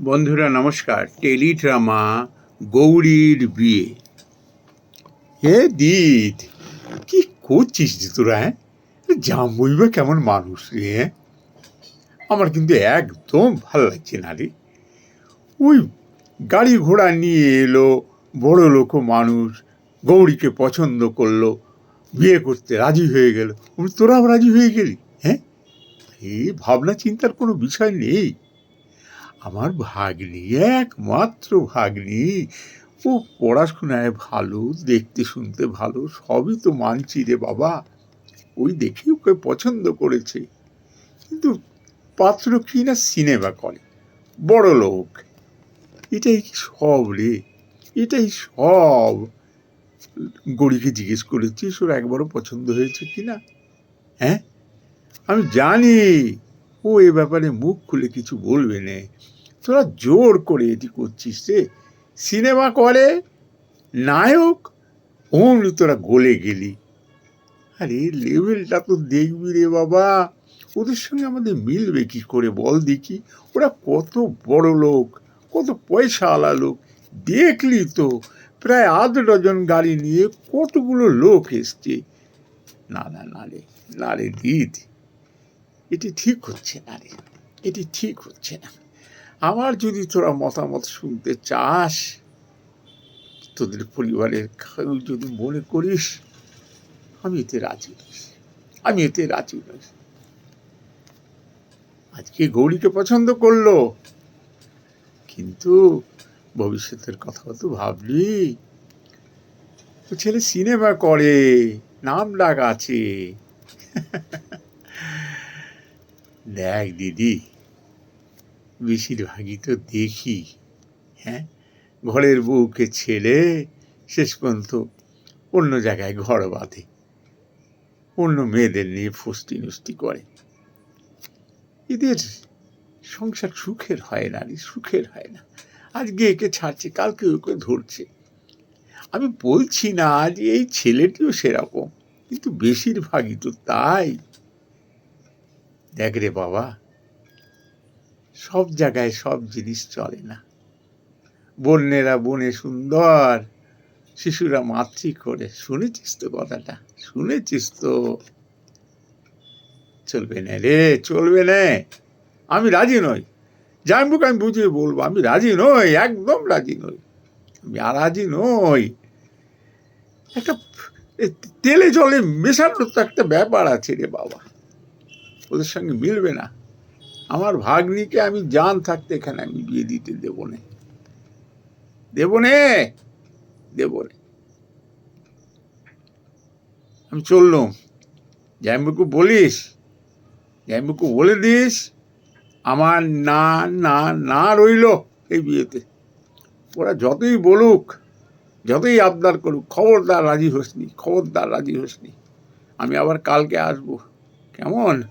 বন্ধুরা, নমস্কার। টেলিড্রামা, গৌরীর বিয়ে। হে দিদ কি করছিস যে তোরা হ্যাঁ? জাম্বই বা কেমন মানুষ রে হ্যাঁ? আমার কিন্তু একদম ভালো লাগছে না রে। ওই গাড়ি ঘোড়া নিয়ে এলো, বড় লোক মানুষ, গৌরীকে পছন্দ করল, বিয়ে করতে রাজি হয়ে গেল। তোরাও রাজি হয়ে গেলি হ্যাঁ? এই ভাবনা চিন্তার কোনো বিষয় নেই। আমার ভাগ্নি, একমাত্র ভাগ্নি। ও পড়াশোনায় ভালো, দেখতে শুনতে ভালো, সবই তো মানছি রে বাবা। ওই দেখে ওকে পছন্দ করেছে। কিন্তু পাত্র কি না সিনেমা করে? বড় লোক। এটাই কি সব রে? এটাই সব। গড়িকে জিজ্ঞেস করেছিস, ওর একবারও পছন্দ হয়েছে কি না? হ্যাঁ? আমি জানি। ও এ ব্যাপারে মুখ খুলে কিছু বলবে না। তোরা জোর করে এটি করছিস রে। সিনেমা করে? নায়ক? অমনি তোরা গলে গেলি। আরে, লেভেলটা তো দেখবি রে বাবা। ওদের সঙ্গে আমাদের মিলবে কি করে বল দেখি। ওরা কত বড় লোক, কত পয়সাওয়ালা লোক। দেখলি তো, প্রায় আধ ডজন গাড়ি নিয়ে কতগুলো লোক এসছে। না না না রে না রে, দিদ। এটি ঠিক হচ্ছে না রে। এটি ঠিক হচ্ছে না। আমার যদি তোরা মতামত শুনতে চাস, তোদের পরিবারের কেউ যদি মনে করিস, আমি এতে রাজি আমি এতে রাজি আজকে গৌরীকে পছন্দ করল। কিন্তু ভবিষ্যতের কথা তো ভাবলি। ছেলে সিনেমা করে, নাম ডাক আছে দেখ দিদি, বেশিরভাগই তো দেখি হ্যাঁ? ঘরের বউকে ছেলে শেষ পর্যন্ত অন্য জায়গায় ঘর বাঁধে, অন্য মেয়েদের নিয়ে ফুষ্টি নুষ্টি করে। এদের সংসার সুখের হয় না রে, সুখের হয় না। আজকে একে ছাড়ছে, কালকে ওকে ধরছে। আমি বলছি না যে এই ছেলেটিও সেরকম, কিন্তু বেশিরভাগই তো তাই। দেখ রে বাবা, সব জায়গায় সব জিনিস চলে না। বন্যেরা বনে সুন্দর, শিশুরা মাতৃ করে। শুনেছিস তো কথাটা? শুনেছিস তো? চলবে না রে, চলবে না। আমি রাজি নই। জানবুক আমি বুঝিয়ে বলব, আমি রাজি নই, একদম রাজি নই। আমি আর রাজি নই। একটা তেলে জলে মেশানোর তো একটা ব্যাপার আছে রে বাবা। ওদের সঙ্গে মিলবে না। আমার ভাগ্নিকে আমি জান থাকতে এখানে আমি বিয়ে দিতে দেব না। দেব নে? দেব নে। আমি চললুম। জাইম্বুকে বলিস? জাইম্বুকে বলে দিস, আমার না না না রইল এই বিয়েতে। ওরা যতই বলুক, যতই আবদার করুক, খবরদার রাজি হোসনি, খবরদার রাজি হোসনি। আমি আবার কালকে আসব। কেমন?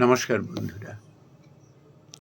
নমস্কার বন্ধুরা।